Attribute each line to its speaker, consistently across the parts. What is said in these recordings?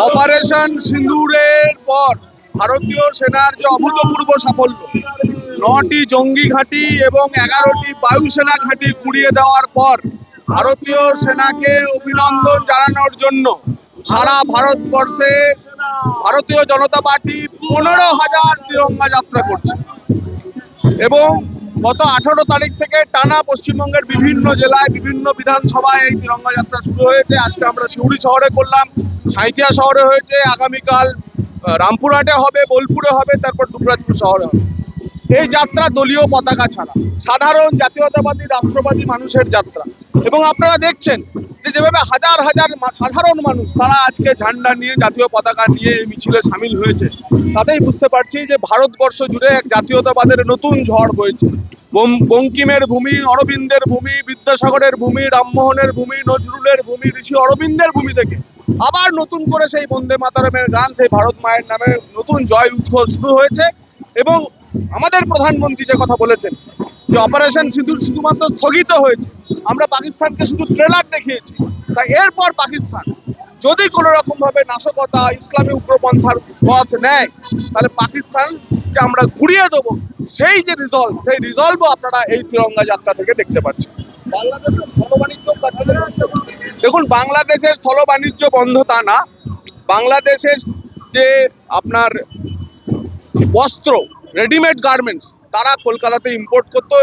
Speaker 1: Operation সিন্দুরের পর ভারতীয় সেনার যে অভূতপূর্ব সাফল্য, নটি জঙ্গি ঘাঁটি এবং এগারোটি বায়ুসেনা ঘাঁটি কুড়িয়ে দেওয়ার পর ভারতীয় সেনাকে অভিনন্দন জানানোর জন্য সারা ভারতবর্ষে ভারতীয় জনতা পার্টি পনেরো হাজার তিরঙ্গা যাত্রা করছে। এবং গত আঠারো তারিখ থেকে টানা পশ্চিমবঙ্গের বিভিন্ন জেলায়, বিভিন্ন বিধানসভায় এই তিরঙ্গা যাত্রা শুরু হয়েছে। আজকে আমরা সিউড়ি শহরে করলাম সাঁইথিয়া শহরে হয়েছে, আগামীকাল রামপুরহাটে হবে, বোলপুরে হবে, তারপর দুবরাজপুর শহরে হবে। এই যাত্রা দলীয় পতাকা ছাড়া। সাধারণ জাতীয়তাবাদী, রাষ্ট্রবাদী মানুষের যাত্রা। এবং আপনারা দেখছেন যে যেভাবে হাজার হাজার সাধারণ মানুষ, তারা আজকে ঝান্ডা নিয়ে জাতীয় পতাকা নিয়ে এই মিছিলে সামিল হয়েছে। তাতেই বুঝতে পারছি যে ভারতবর্ষ জুড়ে এক জাতীয়তাবাদের নতুন ঝড় হয়েছে বঙ্কিমের ভূমি, অরবিন্দের ভূমি, বিদ্যাসাগরের ভূমি, রামমোহনের ভূমি, নজরুলের ভূমি, ঋষি অরবিন্দের ভূমি থেকে। আবার নতুন করে সেই বন্দে মাতারমের গান, সেই ভারত মায়ের নামে নতুন জয় উদ্ঘোষ শুরু হয়েছে। এবং আমাদের প্রধানমন্ত্রী যে কথা বলেছেন, যে অপারেশন সিঁদুর শুধুমাত্র স্থগিত হয়েছে, আমরা পাকিস্তানকে শুধু ট্রেলার দেখিয়েছি, তা এরপর পাকিস্তান যদি কোনো রকম ভাবে নাশকতা, ইসলামী উগ্রপন্থার পথ নেয়, তাহলে পাকিস্তানকে আমরা ঘুরিয়ে দেবো। সেই যে রিজলভ সেই রিজলভও আপনারা এই তিরঙ্গা যাত্রা থেকে দেখতে পাচ্ছেন। দেখুন, বাংলাদেশের স্থল বাণিজ্য বন্ধ তা না। বাংলাদেশের যে আপনার বস্ত্র রেডিমেড গার্মেন্টস তারা কলকাতাতে ইম্পোর্ট করতো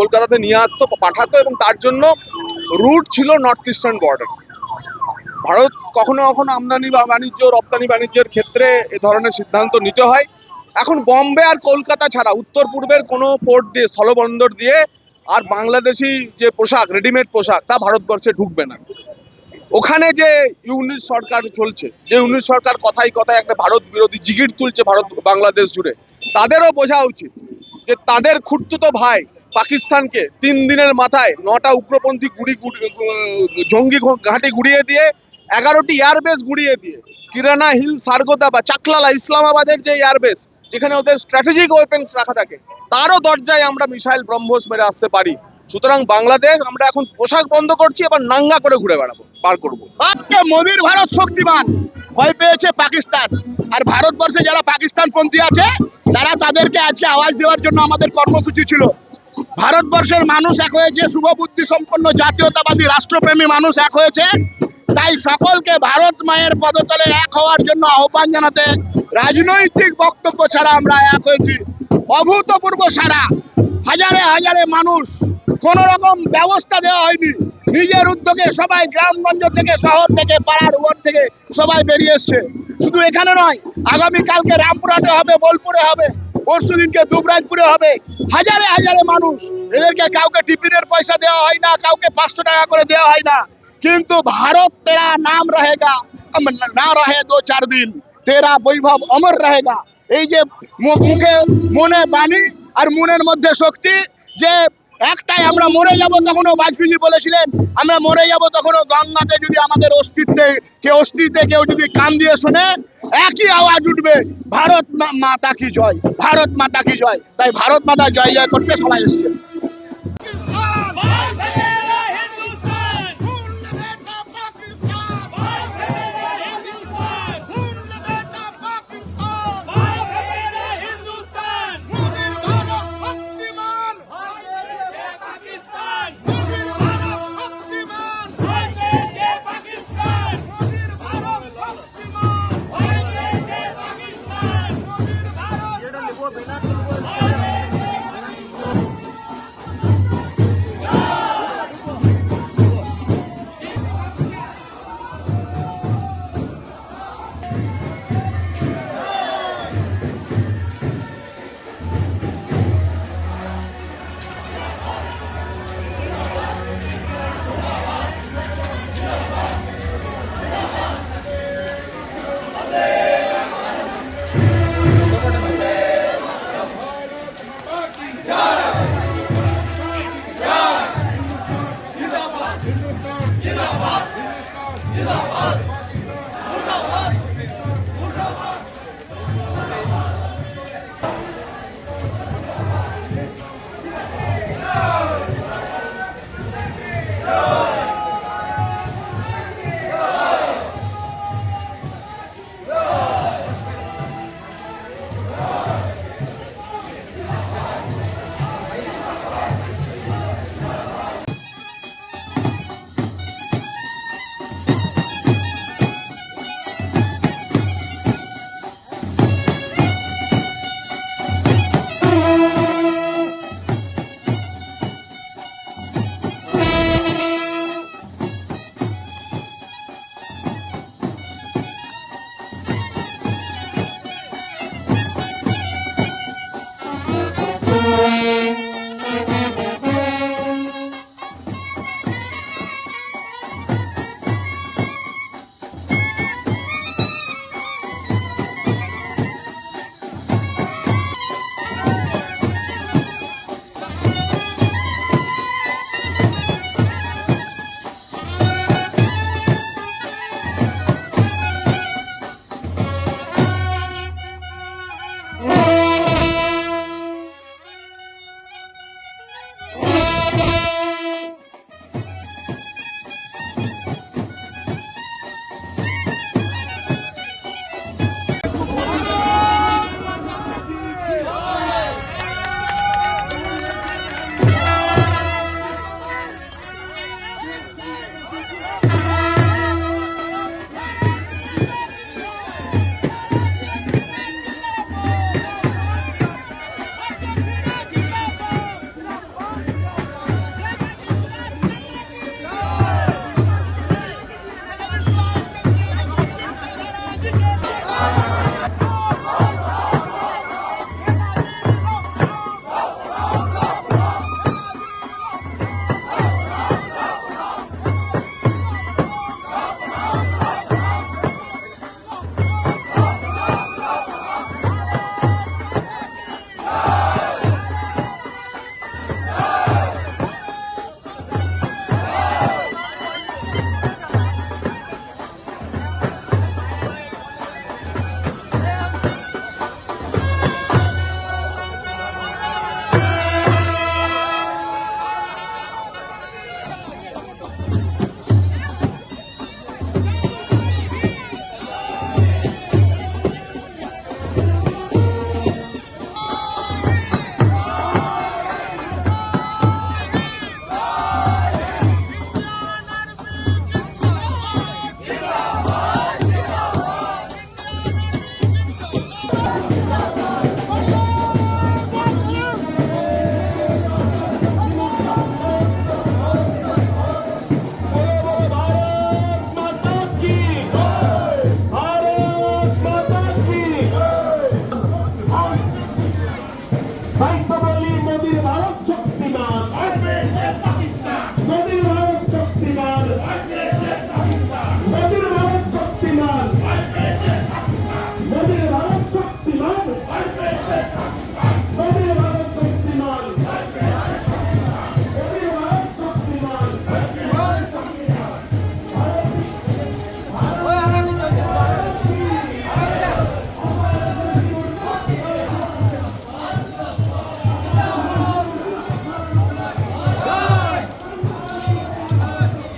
Speaker 1: কলকাতাতে নিয়ে আসতো, পাঠাতো এবং তার জন্য রুট ছিল নর্থ ইস্টার্ন বর্ডার ভারত কখনো কখনো আমদানি বা বাণিজ্য, রপ্তানি বাণিজ্যের ক্ষেত্রে এ ধরনের সিদ্ধান্ত নিতে হয়। এখন বম্বে আর কলকাতা ছাড়া উত্তর পূর্বের কোনো পোর্ট দিয়ে, স্থলবন্দর দিয়ে আর বাংলাদেশি যে পোশাক রেডিমেড পোশাক, তা ভারতবর্ষে ঢুকবে না। ওখানে যে ইউনিট সরকার চলছে, যে ইউনিট সরকার কথাই কথায় একটা ভারত বিরোধী জিগির তুলছে ভারত, বাংলাদেশ জুড়ে তাদেরও বোঝা উচিত যে তাদের খুঁড়তুতো ভাই পাকিস্তানকে তিন দিনের মাথায় নটা উগ্রপন্থী গুড়ি জঙ্গি ঘাঁটি গুড়িয়ে দিয়ে, এগারোটি এয়ারবেস গুড়িয়ে দিয়ে, কিরানা হিল, সারগোদা বা চাকলালা ইসলামাবাদের যে এয়ারবেস যেখানে ওদের স্ট্র্যাটেজিক ওয়েপেন্স রাখা থাকে, তারও দরজায় আমরা মিসাইল ব্রহ্মোস মেরে আসতে পারি। সুতরাং বাংলাদেশ, আমরা এখন পোশাক বন্ধ করছি, এবার নাঙ্গা করে ঘুরে বেড়াবো, পার করব।
Speaker 2: মোদির ভারত শক্তিমান। ভয় পেয়েছে পাকিস্তান। আর ভারতবর্ষে যারা পাকিস্তান পন্থী আছে, তারা তাদেরকে আজকে আওয়াজ দেওয়ার জন্য আমাদের কর্মসূচি ছিল। ভারতবর্ষের মানুষ এক হয়েছে শুভবুদ্ধি সম্পন্ন জাতীয়তাবাদী রাষ্ট্রপ্রেমী মানুষ এক হয়েছে। তাই সকলকে ভারত মায়ের পদতলে এক হওয়ার জন্য আহ্বান জানাতে রাজনৈতিক বক্তব্য ছাড়া আমরা এক হয়েছি। অভূতপূর্ব সারা হাজারে হাজারে মানুষ কোন রকম ব্যবস্থা দেওয়া হয়নি। নিজের উদ্যোগে সবাই গ্রামগঞ্জ থেকে, শহর থেকে, পাড়ার ওয়ার্ড থেকে সবাই বেরিয়ে এসছে। শুধু এখানে নয়, আগামী কালকে রামপুরহাটে হবে, বোলপুরে হবে, পরশু দিনকে দুবরাজপুরে হবে। হাজারে হাজারে মানুষ এদেরকে কাউকে টিফিনের পয়সা দেওয়া হয় না, কাউকে পাঁচশো টাকা করে দেওয়া হয় না। কিন্তু ভারত তেরা নাম রহেগা না রহে দো চার দিন, তেরা বৈভব অমর রহেগা। এই যে মুখে মনে বাণী আর মনের মধ্যে শক্তি যে একটাই, আমরা মরে যাব তখনও বাজপেয়ী বলেছিলেন, আমরা মরে যাব তখনও গঙ্গাতে যদি আমাদের অস্তিত্বে কেউ অস্তিত্বে, কেউ যদি কান দিয়ে শোনে, একই আওয়াজ উঠবে, ভারত মাতা কি জয়, ভারত মাতা কি জয়, তাই ভারত মাতা জয় জয় করতে সবাই এসছে।